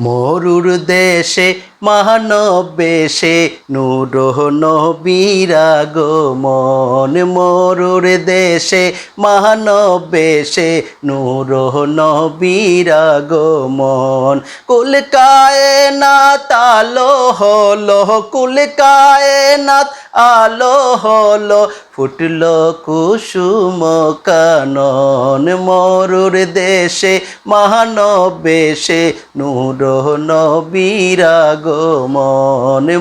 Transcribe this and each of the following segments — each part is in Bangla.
মরুর দেশে মহানবেশে নূর নবীরাগমন মরুর দেশে মহানবেশে নূর নবীরাগমন কুল কায়নাত আলো হলো, কুল কায়নাত আলো হলো, ফুটলো কুসুম কানন। মরুর দেশে মহানবেশে নূর নবীরাগমন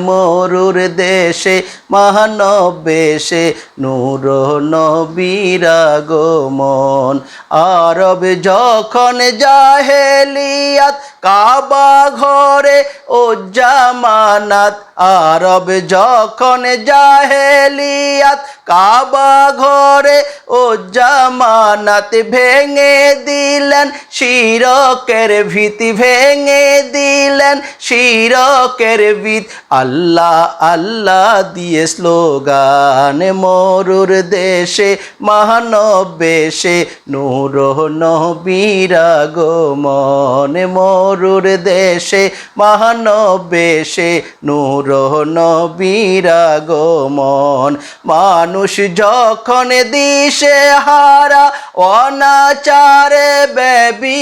মরুর দেশে মহানবেশে নূর নবীরাগমন আরব যখন জাহেলিয়াত, কাবা ঘরে ও জামানাত, আরব যখন জাহেলিয়াত, কাবা ঘরে ও জামানাত ভেঙে দিলেন, শিরকের ভীতি ভেঙে দিলেন শিরকের ভিত আল্লাহ আল্লাহ দিয়ে স্লোগান, মরুর দেশে মহানবেশে নূর নবীরাগমন মরুর দেশে মহানবেশে নূর নবীরাগমন মানুষ যখন দিশে হারা, অনাচারে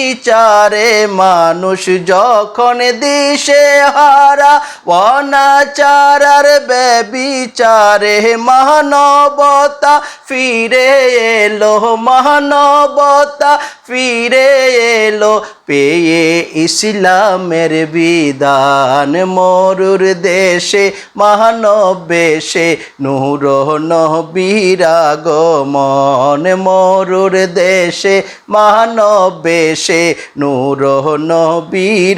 ব্যবিচারে মানুষ যখন দিশে হারা, অনাচারার ব্যবিচারে মহানবতা ফিরে এলো মহানবতা ফিরে এলো। পেয়ে ইসলামের বিধান মরুর দেশে মহানবেশে নূর নবীরাগমন মরুর দেশে মহানবেশে নূর নবীরাগমন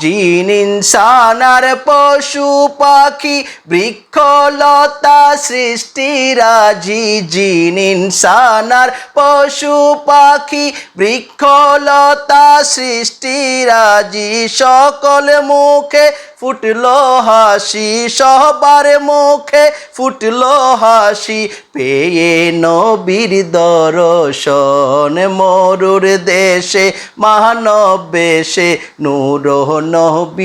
জিন ইনসানার পশু পাখি, বৃক্ষলতা সৃষ্টিরাজি জিন ইনসানার পশু পাখি, বৃক্ষলতা সৃষ্টিরাজি সকল মুখে ফুটলো হাসি, সবার মুখে ফুটলো হাসি। পেয়ে নবীর দর্শন, মরুর দেশে মহানবেশে নূর নবীরাগমন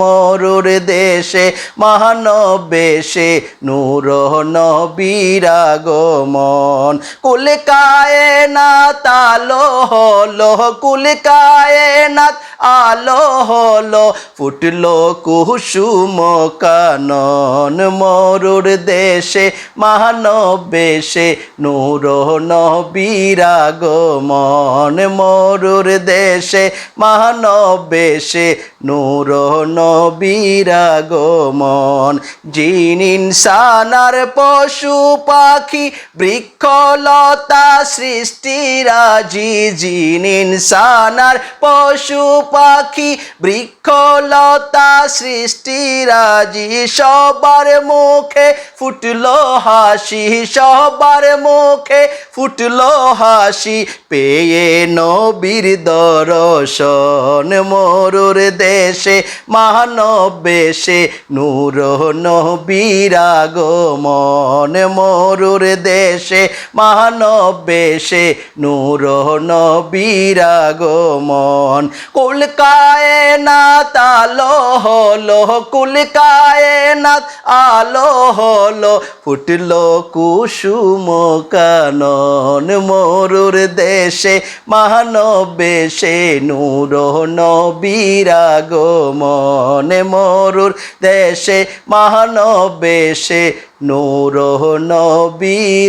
মরুর দেশে মহানবেশে নূর নবীরাগমন কুল কায়নাত আলো হলো কুল কায়নাত আলো হলো, ফুটলো কুসুম কানন। মরুর দেশে মহানবেশে নূর নবীরাগমন মরুর দেশে মহানবেশে নূর নবীরাগমন জিন ইনসানার পশু পাখি, বৃক্ষলতা সৃষ্টিরাজি জিন ইনসানার পশু পাখি বৃক্ষলতা সৃষ্টিরাজি সবার মুখে ফুটলো হাসি, সবার মুখে ফুটলো হাসি, পেয়ে নবীর দর্শন মরুর দেশে মহানবেশে নূর নবীরাগমন মরুর দেশে মহানবেশে নূর নবীরাগমন কুল কায়নাত আলো হলো কুল কায়নাত আলো হলো, ফুটলো কুসুম কানন, মরুর দেশে মহানবেশে নূর নবীরাগমন মরুর দেশে মহানবেশে নূর নবীরাগমন